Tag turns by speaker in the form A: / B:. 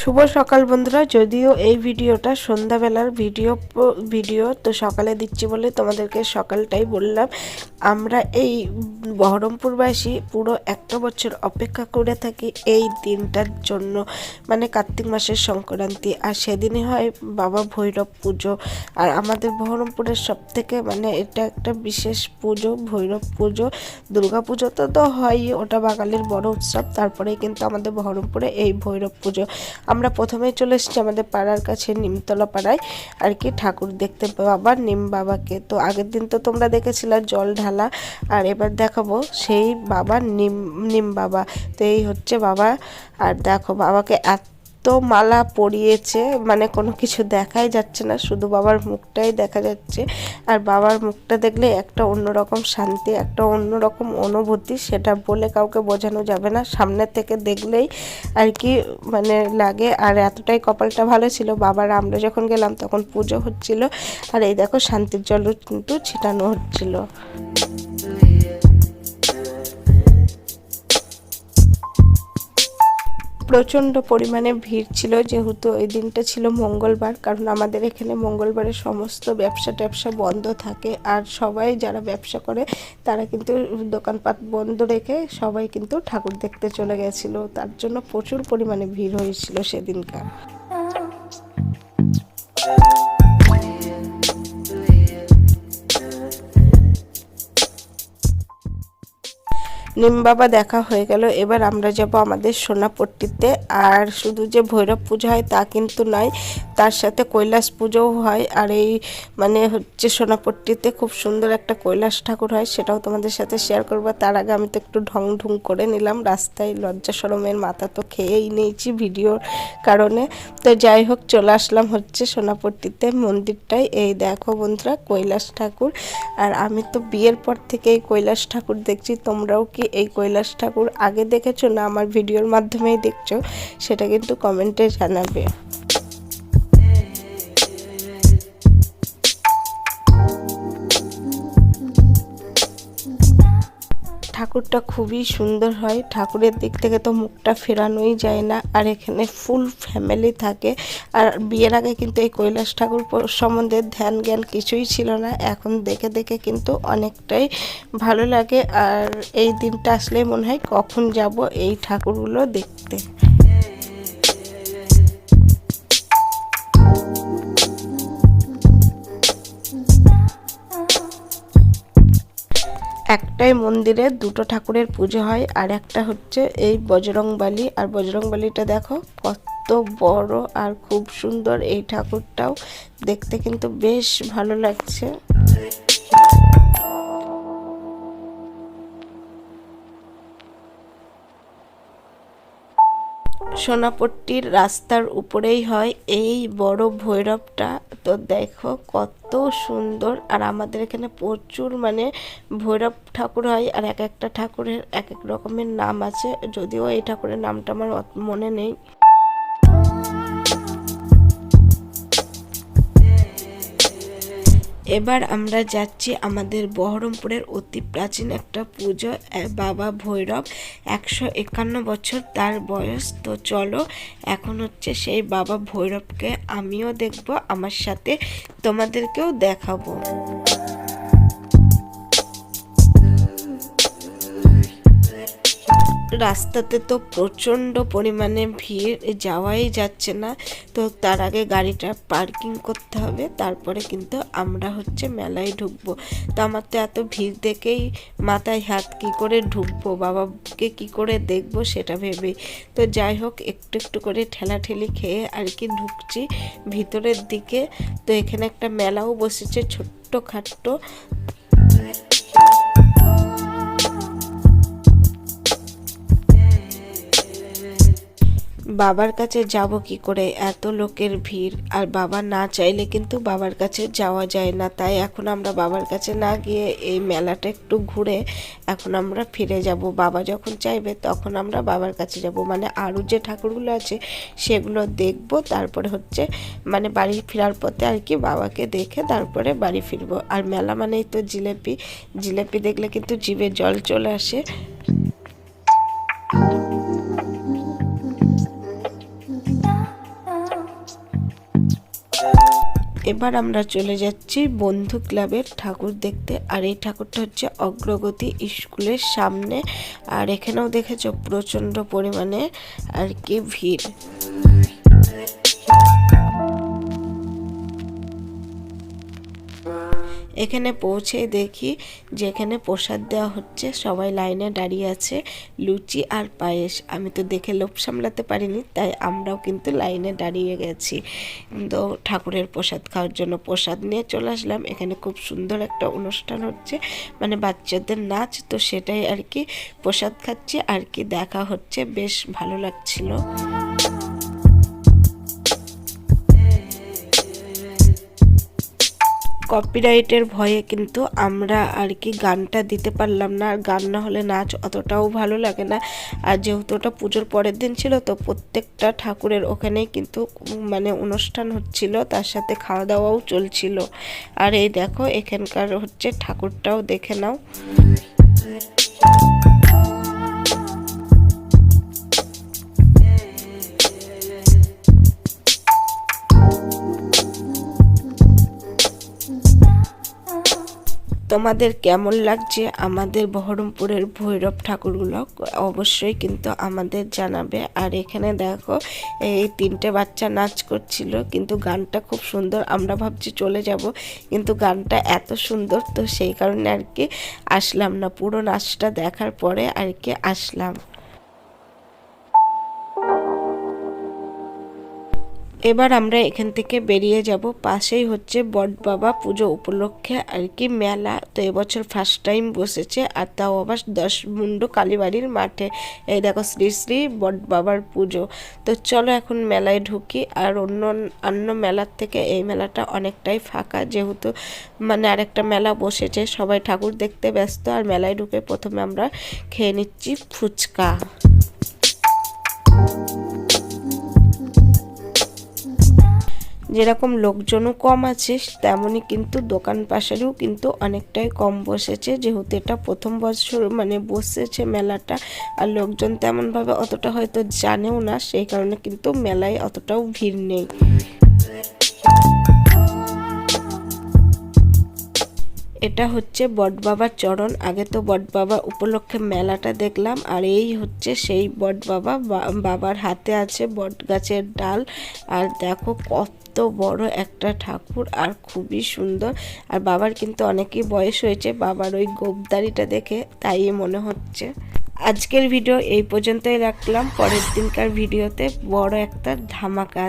A: শুভ সকাল বন্ধুরা, যদিও এই ভিডিওটা সন্ধ্যাবেলার ভিডিও ভিডিও, তো সকালে দিচ্ছি বলে তোমাদেরকে সকালটাই বললাম। আমরা এই বহরমপুরবাসী পুরো একটা বছর অপেক্ষা করে থাকি এই দিনটার জন্য। মানে কার্তিক মাসের সংক্রান্তি, আর সেদিনই হয় বাবা ভৈরব পুজো। আর আমাদের বহরমপুরের সব থেকে মানে এটা একটা বিশেষ পুজো, ভৈরব পুজো। দুর্গা পুজো তো তো হয়ই, ওটা বাঙালির বড় উৎসব, তারপরেই কিন্তু আমাদের বহরমপুরে এই ভৈরব পুজো। আমরা প্রথমে চলে এসেছি আমাদের পাড়ার কাছে, নিমতলা পাড়ায়। আর কি ঠাকুর দেখতে বাবার নিম বাবাকে। তো আগের দিন তো তোমরা দেখেছিলে, জল ঢালা। আর এবার দেখাবো সেই বাবা নিম নিম বাবা। তো এই হচ্ছে বাবা। আর দেখো, বাবাকে এত এত মালা পরিয়েছে মানে কোনো কিছু দেখাই যাচ্ছে না, শুধু বাবার মুখটাই দেখা যাচ্ছে। আর বাবার মুখটা দেখলে একটা অন্যরকম শান্তি, একটা অন্যরকম অনুভূতি, সেটা বলে কাউকে বোঝানো যাবে না। সামনে থেকে দেখলেই আর কি মানে লাগে। আর এতটাই কপালটা ভালো ছিল, বাবার আমরা যখন গেলাম তখন পুজো হচ্ছিল। আর এই দেখো শান্তির জল কিন্তু ছিটানো হচ্ছিল। প্রচণ্ড পরিমাণে ভিড় ছিল, যেহেতু ওই দিনটা ছিল মঙ্গলবার, কারণ আমাদের এখানে মঙ্গলবারে সমস্ত ব্যবসা ট্যাবসা বন্ধ থাকে, আর সবাই যারা ব্যবসা করে, তারা কিন্তু দোকানপাট বন্ধ রেখে সবাই কিন্তু ঠাকুর দেখতে চলে গেছিল। তার জন্য প্রচুর পরিমাণে ভিড় হয়েছিল সেদিনকার। নিম বাবা দেখা হয়ে গেল। এবার আমরা যাব আমাদের সোনাপট্টিতে। আর শুধু যে ভৈরব পুজো হয় তা কিন্তু নয়, তার সাথে কৈলাস পুজোও হয়। আর এই মানে হচ্ছে সোনাপট্টিতে খুব সুন্দর একটা কৈলাস ঠাকুর হয়, সেটাও তোমাদের সাথে শেয়ার করব। তার আগে আমি তো একটু ঢং ঢুং করে নিলাম। রাস্তায় লজ্জা সরমের মাথা তো খেয়েই নিয়েছি ভিডিওর কারণে। তো যাই হোক, চলে আসলাম হচ্ছে সোনাপট্টিতে মন্দিরটাই এই দেখো বন্ধুরা, কৈলাস ঠাকুর। আর আমি তো বিয়ের পর থেকে এই কৈলাস ঠাকুর দেখছি, তোমরাও কি এই কৈলাস ঠাকুর আগে দেখেছ না আমার ভিডিওর মাধ্যমেই দেখছ সেটা কিন্তু কমেন্টে জানাবে। ঠাকুরটা খুবই সুন্দর হয়। ঠাকুরের দিক থেকে তো মুখটা ফেরানোই যায় না। আর এখানে ফুল ফ্যামিলি থাকে। আর বিয়ের আগে কিন্তু এই কৈলাস ঠাকুর সম্বন্ধে ধ্যান জ্ঞান কিছুই ছিল না। এখন দেখে দেখে কিন্তু অনেকটাই ভালো লাগে। আর এই দিনটা আসলে মনে হয় কখন যাব এই ঠাকুরগুলো দেখতে। একটাই মন্দিরে দুটো ঠাকুরের পুজো হয় আর একটা হচ্ছে এই বজরংবালি। আর বজরংবালিটা দেখো, কত বড় আর খুব সুন্দর। এই ঠাকুরটাও দেখতে কিন্তু বেশ ভালো লাগছে। সোনাপট্টির রাস্তার উপরেই হয় এই বড় ভৈরবটা। তো দেখো কত সুন্দর। আর আমাদের এখানে প্রচুর মানে ভৈরব ঠাকুর হয়, আর এক একটা ঠাকুরের এক এক রকমের নাম আছে। যদিও এই ঠাকুরের নামটা আমার মনে নেই। এবার আমরা যাচ্ছি আমাদের বহরমপুরের অতি প্রাচীন একটা পুজো বাবা ভৈরব। একশো একান্ন বছর তার বয়স। তো চলো, এখন হচ্ছে সেই বাবা ভৈরবকে আমিও দেখব, আমার সাথে তোমাদেরকেও দেখাবো। রাস্তাতে তো প্রচণ্ড পরিমাণে ভিড় যাওয়াই যাচ্ছে না। তো তার আগে গাড়িটা পার্কিং করতে হবে, তারপরে কিন্তু আমরা হচ্ছে মেলায় ঢুকবো। তো আমার তো এত ভিড় দেখেই মাথায় হাত কি করে ঢুকবো, বাবাকে কি করে দেখব সেটা ভেবেই। তো যাই হোক, একটু একটু করে ঠেলাঠেলি খেয়ে আর কি ঢুকছি ভিতরের দিকে। তো এখানে একটা মেলাও বসেছে, ছোট্ট খাট্ট। বাবার কাছে যাব কি করে? এত লোকের ভিড়। আর বাবা না চাইলে কিন্তু বাবার কাছে যাওয়া যায় না। তাই এখন আমরা বাবার কাছে না গিয়ে এই মেলাটা একটু ঘুরে এখন আমরা ফিরে যাব। বাবা যখন চাইবে তখন আমরা বাবার কাছে যাব। মানে আরও যে ঠাকুরগুলো আছে সেগুলো দেখব। তারপরে হচ্ছে মানে বাড়ি ফেরার পথে আর কি বাবাকে দেখে তারপরে বাড়ি ফিরবো। আর মেলা মানেই তো জিলেপি। জিলেপি দেখলে কিন্তু জিভে জল চলে আসে। এবার আমরা চলে যাচ্ছি বন্ধু ক্লাবের ঠাকুর দেখতে, আর এই ঠাকুরটা হচ্ছে অগ্রগতি স্কুলের সামনে, আর এখানেও দেখেছ প্রচণ্ড পরিমাণে আর কি ভিড়। এখানে পৌঁছে দেখি যে এখানে প্রসাদ দেওয়া হচ্ছে, সবাই লাইনে দাঁড়িয়ে আছে, লুচি আর পায়েস। আমি তো দেখে লোভ সামলাতে পারিনি, তাই আমরাও কিন্তু লাইনে দাঁড়িয়ে গেছি। তো ঠাকুরের প্রসাদ খাওয়ার জন্য প্রসাদ নিয়ে চলে আসলাম। এখানে খুব সুন্দর একটা অনুষ্ঠান হচ্ছে মানে বাচ্চাদের নাচ, তো সেটাই আর কি। প্রসাদ খাচ্ছে, আর কি দেখা হচ্ছে, বেশ ভালো লাগছিল। কপিরাইটের ভয়ে কিন্তু আমরা আর কি গানটা দিতে পারলাম না। আর গান না হলে নাচ অতটাও ভালো লাগে না। আর যেহেতু ওটা পুজোর পরের দিন ছিল, তো প্রত্যেকটা ঠাকুরের ওখানেই কিন্তু মানে অনুষ্ঠান হচ্ছিল, তার সাথে খাওয়া দাওয়াও চলছিল। আর এই দেখো, এখানকার হচ্ছে ঠাকুরটাও দেখে নাও। তোমাদের কেমন লাগছে আমাদের বহরমপুরের ভৈরব ঠাকুরগুলো? অবশ্যই কিন্তু আমাদের জানাবে। আর এখানে দেখো, এই তিনটে বাচ্চা নাচ করছিল, কিন্তু গানটা খুব সুন্দর। আমরা ভাবছি চলে যাব, কিন্তু গানটা এত সুন্দর, তো সেই কারণে আর কি আসলাম না। পুরো নাচটা দেখার পরে আর কি আসলাম। এবার আমরা এখান থেকে বেরিয়ে যাব। পাশেই হচ্ছে বট বাবা পুজো উপলক্ষে আর কি মেলা। তো এবছর ফার্স্ট টাইম বসেছে আর তাও আবার দশ মুন্ডু কালীবাড়ির মাঠে। এই দেখো শ্রী শ্রী বট বাবার পুজো। তো চলো এখন মেলায় ঢুকি আর অন্য অন্য মেলার থেকে এই মেলাটা অনেকটাই ফাঁকা। যেহেতু মানে আরেকটা মেলা বসেছে, সবাই ঠাকুর দেখতে ব্যস্ত আর মেলায় ঢুকে প্রথমে আমরা খেয়ে নিচ্ছি ফুচকা। যেরকম লোকজনও কম আছে, তেমনই কিন্তু দোকান পাশারেও কিন্তু অনেকটাই কম বসেছে। যেহেতু এটা প্রথম বছর মানে বসেছে মেলাটা, আর লোকজন তেমনভাবে অতটা হয়তো জানেও না, সেই কারণে কিন্তু মেলায় অতটাও ভিড় নেই। এটা হচ্ছে বটবাবার চরণ। আগে তো বটবাবা উপলক্ষে মেলাটা দেখলাম, আর এই হচ্ছে সেই বটবাবা বাবার হাতে আছে বট গাছের ডাল। আর দেখো কত বড় একটা ঠাকুর, আর খুবই সুন্দর। আর বাবার কিন্তু অনেকই বয়স হয়েছে, বাবার ওই গোপদারিটা দেখে তাই মনে হচ্ছে। আজকের ভিডিও এই পর্যন্তই রাখলাম। পরের দিনকার ভিডিওতে বড় একটা ধামাকা